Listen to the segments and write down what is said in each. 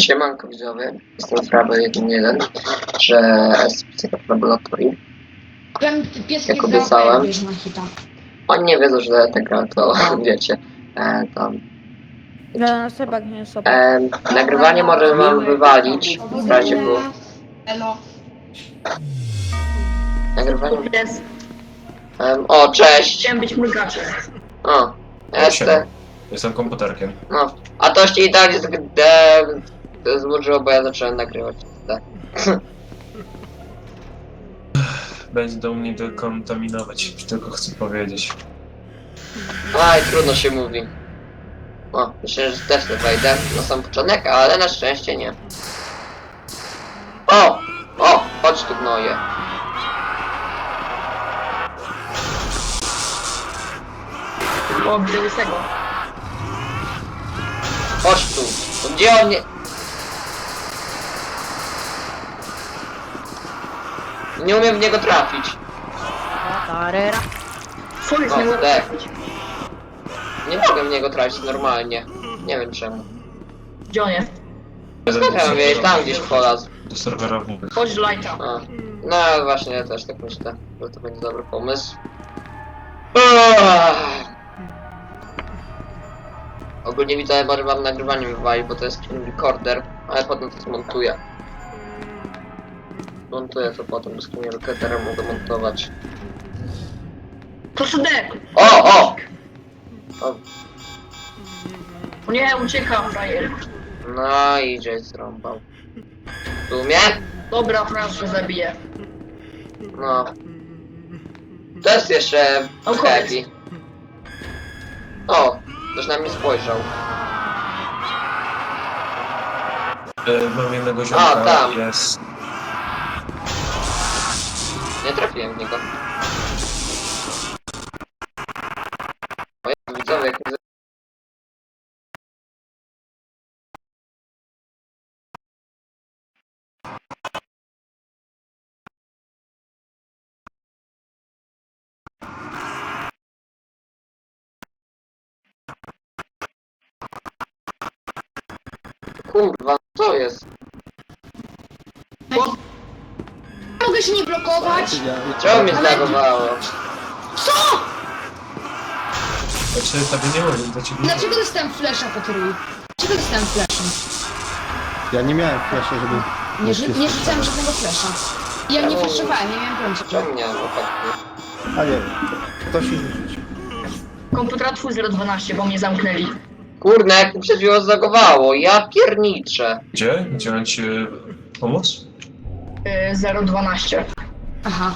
Siemanko widzowie, jestem Fraber 1.1, że SCP w laboratorii. Ten pies Jak obiecałem. wiesz, na hita. Oni nie wiedzą, że ta gra to wiecie. E, tam. Ja na sebak nie sobie. E, nagrywanie może wam wywalić, w razie było. Elo. Nagrywanie. Jest. O, cześć! Chciałem być mrugaczem. O, jestem. Jestem komputerkiem. No, a to się i tak z, de, złożyło, bo ja zacząłem nagrywać. Tak. Będą mnie dekontaminować, tylko chcę powiedzieć. Aj, trudno się mówi. O, myślę, że też wejdę na sam początek, ale na szczęście nie. O! O! Chodź tu gnoje. O, widzę łysego. Chodź tu. Gdzie on nie... Nie umiem w niego trafić. Tarera. Co jest O, nie mogę tak. trafić? Nie mogę w niego trafić normalnie. Nie wiem czemu. Gdzie on jest? Ja wiem, tam gdzieś polazł. Do serwerownika. Chodź do lighta. A. No właśnie, ja też tak myślę, że to będzie dobry pomysł. Ach. Ogólnie widzę, może wam nagrywanie wywali, bo to jest recorder, ale potem to zmontuję. Montuję to potem, do screen recordera mogę montować. To Sudek! O, o! O, O nie, uciekam, frajer. no i idzie zrąbał. Tu mnie? Dobra, Franz go zabije. No. To jest jeszcze O, happy. O, ktoś na mnie spojrzał. E, Mam jednego ziomka, tam. jest... Nie trafiłem w niego. Kurwa, co jest? Mogę się nie blokować? Czemu mnie zlagowało? Co? Znaczy, tobie nie mówię, ciebie nie Dlaczego dostałem flasha po trój? Dlaczego dostałem flasha? Ja nie miałem flasha, żeby... Nie, rzu- nie rzucałem żadnego flasha. I ja nie Czemu? flashowałem, nie miałem pojęcia. Czemu nie? No tak. A nie, to się rzucić. Komputer twój 012, bo mnie zamknęli. Kurde, jak mi przed chwilą zlagowało, ja pierniczę. Gdzie? Gdzie mam ci e, pomóc? Yy, 012. Aha.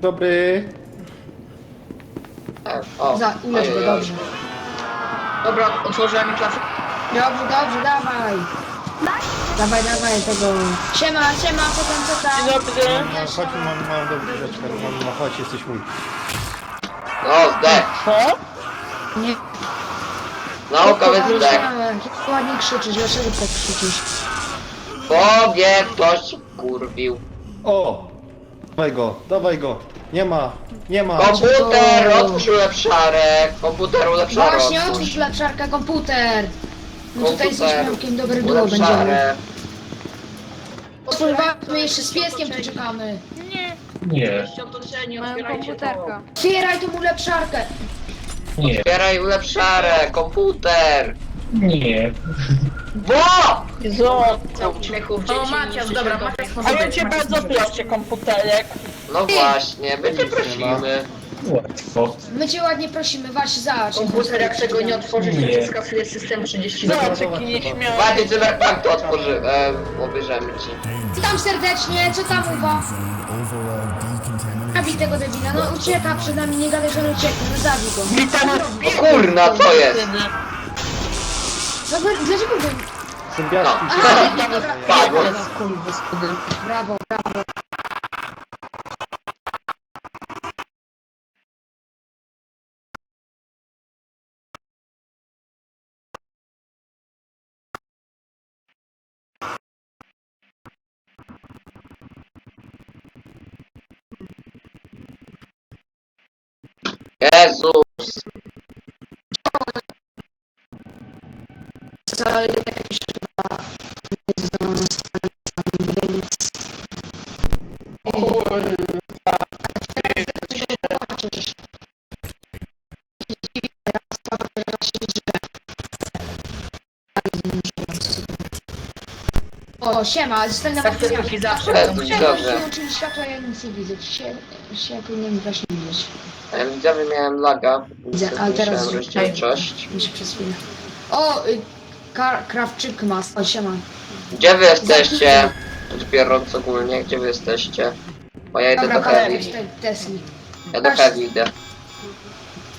Dobry. E, O, Za, ulecz go, ojej, dobrze. Dobra, otworzyłem mi klasę. Dobrze, dobrze, dawaj. Dawaj, dawaj tego. Siema, siema, co tam, co tam? No, chodź, mam, mam dobrą rzecz, mam, no, chodź, jesteś mój. No, zdech. Nie. Naukowy zdech. Jak ładnie krzyczysz, dlaczego tak krzyczysz? Powie ktoś kurwił. O! Dawaj go, dawaj go. Nie ma, nie ma. Komputer, otwórz ulepszarek. Komputer ulepszarek. Właśnie, otwórz lepszarka komputer. My tutaj Komputer, jesteśmy całkiem dobre duo będziemy. Ulepszarek. Otwórz jeszcze z pieskiem tu czekamy. Nie, otwierajcie komputerka. Otwieraj tą ulepszarkę. nie, Otwieraj ulepszarek. Komputer. nie. Bo! to. Co uśmiechu w O, dzieci. Maciasz, nie dobra, Maciasz, dobrych. a ja cię bardzo proszę, komputerek. No właśnie, my cię prosimy. Łatwo. My cię ładnie prosimy, właśnie zobacz. Komputer, jak tego nie otworzysz, to Nie. ci skasuje system 30 Zobacz, jaki nieśmiały. Ładnie cyberpunk to otworzy, e, obejrzymy ci. Witam serdecznie, co tam u was? Zabij tego debila, no ucieka przed nami, nie gadaj, że on ucieknie, no zabij go. Kurna, co jest? No, bo- dlaczego go... Zębiaszki No. się... Aha, dobra, Padło. brawo, brawo. Jezus. Co jakieś chyba nie. O, siema, zostań na Tak to taki zawsze. Dobrze. Dobrze. Światło, ja nic nie widzę. Się, się powinien właśnie widzieć. Ja widzowie miałem laga. Widzę, ale teraz- rozdzielczość. Przez chwilę. O, y, Krawczyk ma. O, siema. Gdzie wy jesteście? Biorąc ogólnie, gdzie wy jesteście? Bo ja idę Dobra, do Heavy. Tesli. Ja do Heavy idę.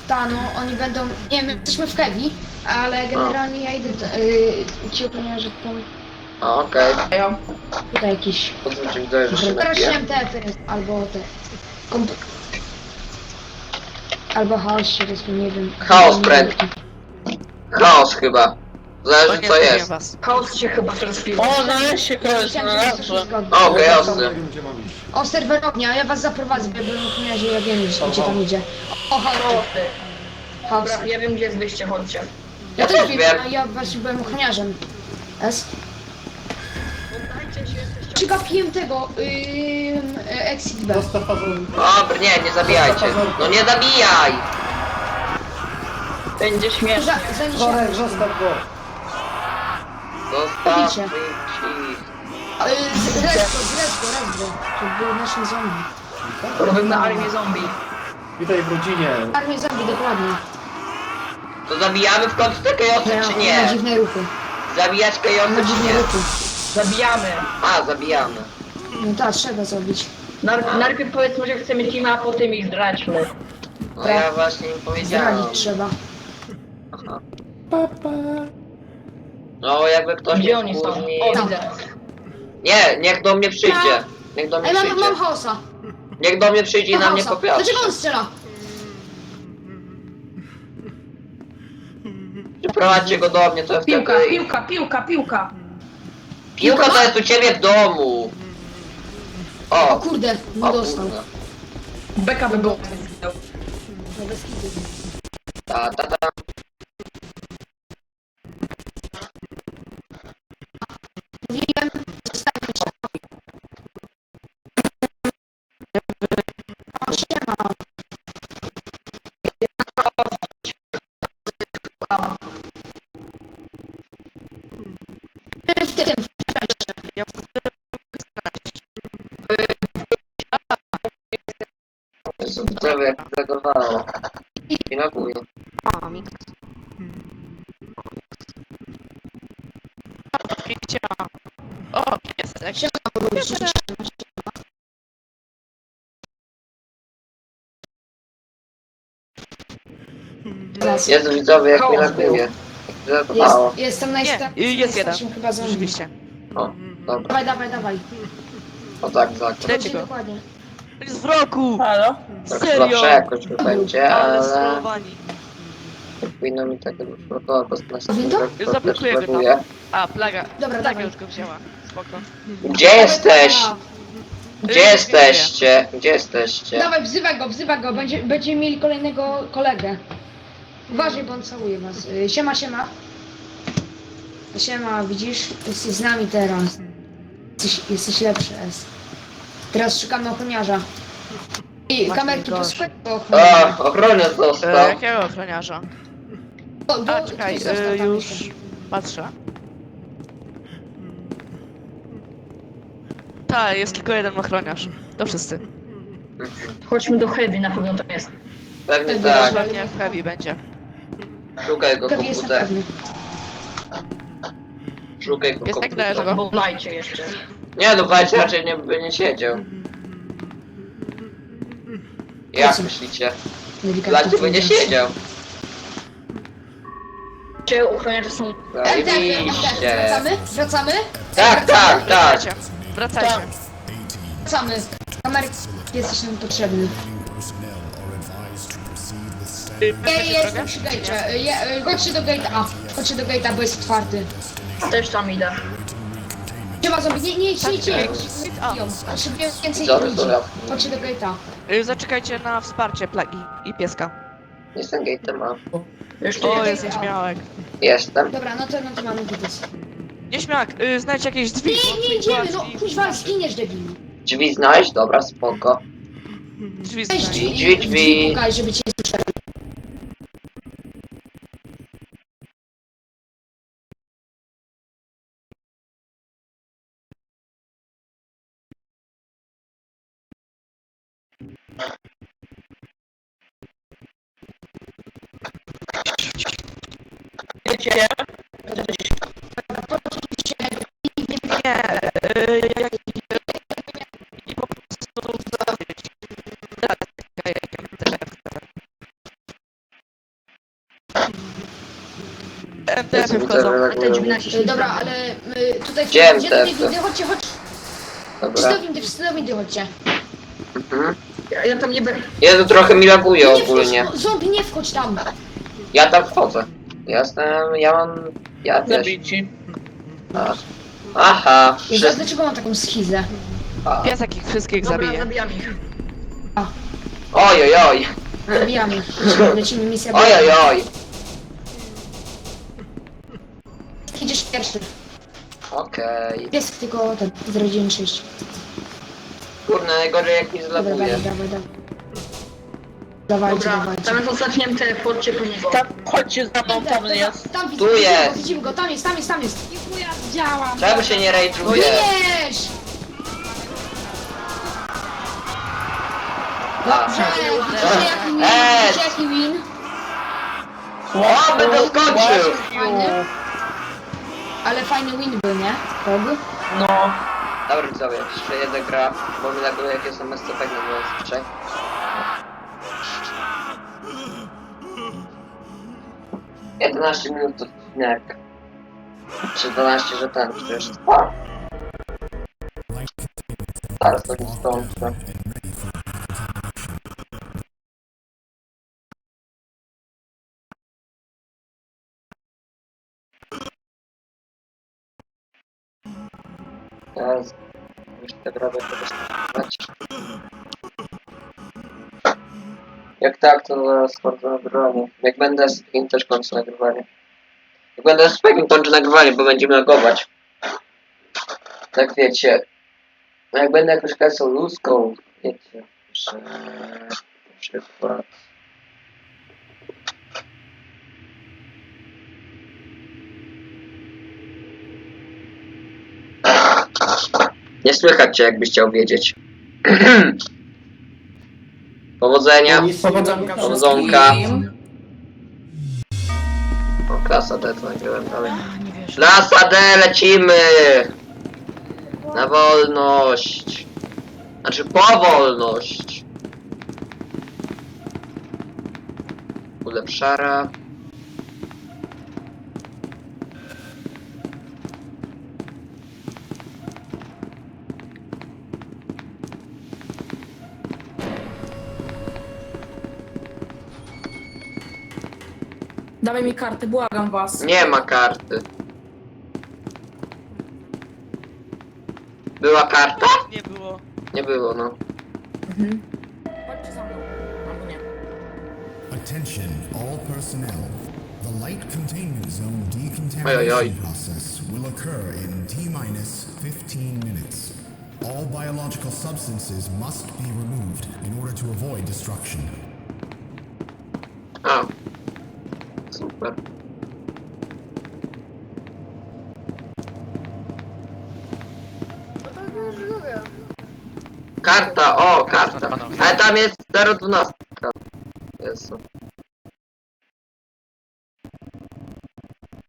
Ta, no, oni będą, nie wiem, jesteśmy w Kewi, ale generalnie ja idę, do- y, ci opowiem, że tam A, okej. Ja. tutaj jakiś, Pozwólcie widzowie, że się teraz napiję. jest, albo te, komp... albo chaos się rozumie, nie wiem. Chaos, Nie pręd. wiem. Chaos chyba. Zależy co jest. was. Chaos się chyba teraz chwilę. O, nareszcie kogoś znalazłem. O, iść. O, serwerownia, ja was zaprowadzę, bo byłem w razie ja wiem, gdzie gdzie tam idzie. O, chaos. Dobra, ja wiem gdzie jest wyjście, chodźcie. Ja też wiem, wiem. a ja właśnie byłem ochroniarzem. S. Przygapiłem tego, e, Exit B. Dobra, nie, nie zabijajcie. No nie zabijaj! Będzie śmiesznie. Za, zostaw go. Zostawcie Bicie. ich. Y, z- Rezgo. To był naszym zombie. Robimy armię zombie. Witaj w rodzinie. Armię zombie, dokładnie. To zabijamy w końcu te kejosy, czy Ma nie? dziwne ruchy. Zabijać kejosy, czy dziwne nie? ruchy. Zabijamy. A, zabijamy. No tak, trzeba zrobić. Nar- najpierw powiedzmy, że chcemy teama, a potem ich zdradźmy. No ja właśnie im powiedziałem. Zranić trzeba. Aha. No jakby ktoś Gdzie mnie oni są? wkurwi... O, Tam. widzę. Nie, niech do mnie przyjdzie. Niech do mnie Ej, mam, przyjdzie. mam chaosa. Niech do mnie przyjdzie i Mam na mnie chaosa. popiatrzy. Dlaczego on strzela? Przyprowadźcie go do mnie, to jest Piłka, wtedy... piłka, piłka, piłka. Piłka to jest u ciebie w domu. O O, kurde, nie o dostał. Beka by było. Ta, ta, ta. Jezu, widzowie, jak zagowało. I na górę. O. O, piesek. siema, Zaraz. Jezu, widzowie, jak Jest, zagowało. jestem na Nie, sta- jest jeden. jesteśmy chyba zombie. Rzeczywiście. O, dobra. Dawaj, dawaj, dawaj. O tak, tak. Leci go. Dokładnie. Z wroku! Halo? Tak Serio? zawsze jakoś tu będzie, Ale ale... skrolowani. Nie powinno mi tak blokować, bo na Window? sekundę Zablokuję go tam. A, plaga. Dobra, Plaga dawaj. już go wzięła. Spoko. Gdzie jesteś? Gdzie Y, jesteście? Gdzie jesteście? Dawaj, wzywaj go, wzywaj go, Będzie, będziemy mieli kolejnego kolegę. Uważaj, bo on całuje was. Y, Siema, siema. Siema, widzisz? Jesteś z nami teraz. Jesteś, jesteś lepszy, S. Teraz szukamy ochroniarza. I kamerki gość. posłuchaj tego O, ochroniarza. ochroniarz E, został. jakiego ochroniarza? O, do, A, czekaj, e, tam już jeszcze. patrzę. Tak, jest tylko jeden ochroniarz. To wszyscy. Chodźmy do Heavy, na pewno tam jest. Pewnie tak. Pewnie w heavy będzie. Szukaj go Pewnie jestem komputer. pewny. Szukaj go Jest tak komputer. daleko. Bo lajcie jeszcze. Nie no, Wajcie raczej nie, by nie siedział. Jak myślicie? Delikatnie by nie siedział. Czy ochroniarze są... MTF, MTF, Zajebiście. wracamy? Wracamy? Tak, tak, tak. Wracajcie. Wracajcie. Wracamy. Kamerki jesteś nam potrzebny. Ja jestem przy gate'cie. Ja- y, Chodźcie do gate'a. A, chodźcie do gate'a, bo jest otwarty. Też tam idę. Trzeba zombie. Nie, nie, idź, nie, idź, nie. Potrzebuję więcej Sorry, ludzi. Chodźcie do gate'a. Y, Zaczekajcie na wsparcie plagi i pieska. Jestem gate'em, a. Już tu O, jest. nieśmiałek. Jestem. Dobra, no to, no to mamy tytus. Nieśmiak, y, znajdź jakieś drzwi. Nie, nie idziemy, no kuźwa, zginiesz debilu. Drzwi znaleźć? Dobra, spoko. Drzwi Weź znajdź. drzwi, Drzwi, drzwi. Pukaj, żeby cię nie słyszeli. Ja- MTF-y wchodzą. A te drzwi naciśnij. Dobra, ale y, tutaj... Gdzie Gdzie do tej MTF? windy? Chodźcie, chodź. Wszyscy Dobra. do windy, wszyscy do windy chodźcie. Mhm. Ja, ja tam nie będę. Jezu, trochę mi laguje Nie wchodź, ogólnie. no, zombie, nie wchodź tam. Ja tam wchodzę. Jestem, ja mam... Ja też. Zabici. A. Aha, wszyscy... dlaczego mam taką schizę? A. Piesek ich wszystkich Dobra, zabije. zabijam ich. Oj, oj, oj. Zabijamy. Lecimy, lecimy, misja. Oj, oj, oj. Idziesz pierwszy. Okej. Pies tylko ten 096. Kurde, najgorzej jak mi dawaj, dawaj, dawaj. Dawajcie, Dobra, dawajcie. tam jest ostatni MTF, chodźcie po niego. Tam, chodźcie za mną, tam dobra, jest. Tam Tu jest. widzimy go, tam jest, tam jest, tam jest. Dziękuję, działa. Czemu się nie rejczuje? Wiesz! Dobrze, widzicie jaki win, Eee. widzicie jaki win? O, skończył! Fajny. Ale fajny win był, nie? No. Dobra, widzowie, jeszcze jedna gra, bo mi laguje jak jest MSC tak nie było zazwyczaj. Jedenaście minut odcinek. Czy 12, że ten, przecież trwa. Zaraz to nie skończę. Tak robię, to też Jak tak, to zaraz kończę nagrywanie. Jak będę z takim też kończę nagrywanie. Jak będę z takim kończę nagrywanie, bo będziemy lagować. Tak wiecie. Jak będę jakąś kasą ludzką, wiecie, że na przykład... Nie słychać cię, jakbyś chciał wiedzieć. Powodzenia. Powodzonka. Powodzonka. O, klasa D to nagrywam dalej. Nie. Klasa D, lecimy! Na wolność. Znaczy powolność. Ulepszara. Dawaj mi karty, błagam was. Nie ma karty. Była karta? Nie było. Nie było, no. Mhm. Chodźcie za mną. Albo nie. Attention, all personnel. The light containment zone decontamination process will occur in T minus 15 minutes. All biological substances must be removed in order to avoid destruction. A. Super. Karta, o, karta. Ale tam jest 012. Jezu.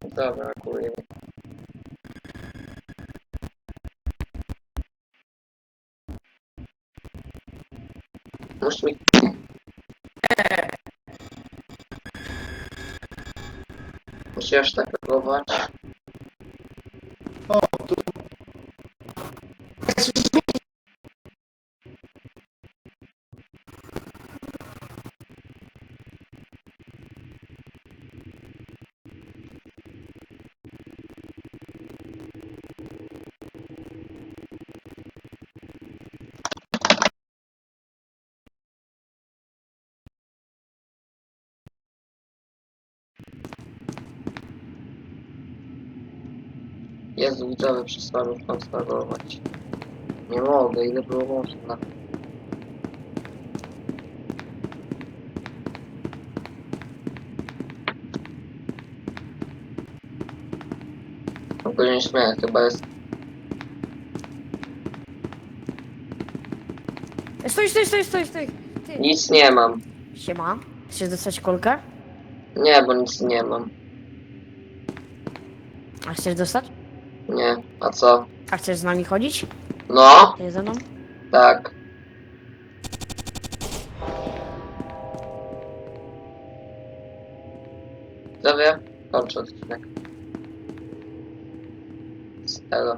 Dobra, kurde. Muszę mi... Aż tak próbować. Jezu, widzowie, przestałem już tam starować. Nie mogę, ile było można. Ogólnie śmiech, chyba jest... Stój, stój, stój, stój, stój. Ty. Nic nie mam. Siema. Chcesz dostać kolkę? Nie, bo nic nie mam. A chcesz dostać? Nie. A co? A chcesz z nami chodzić? No, Ty ze mną? tak. Widzowie, kończę odcinek. Elo.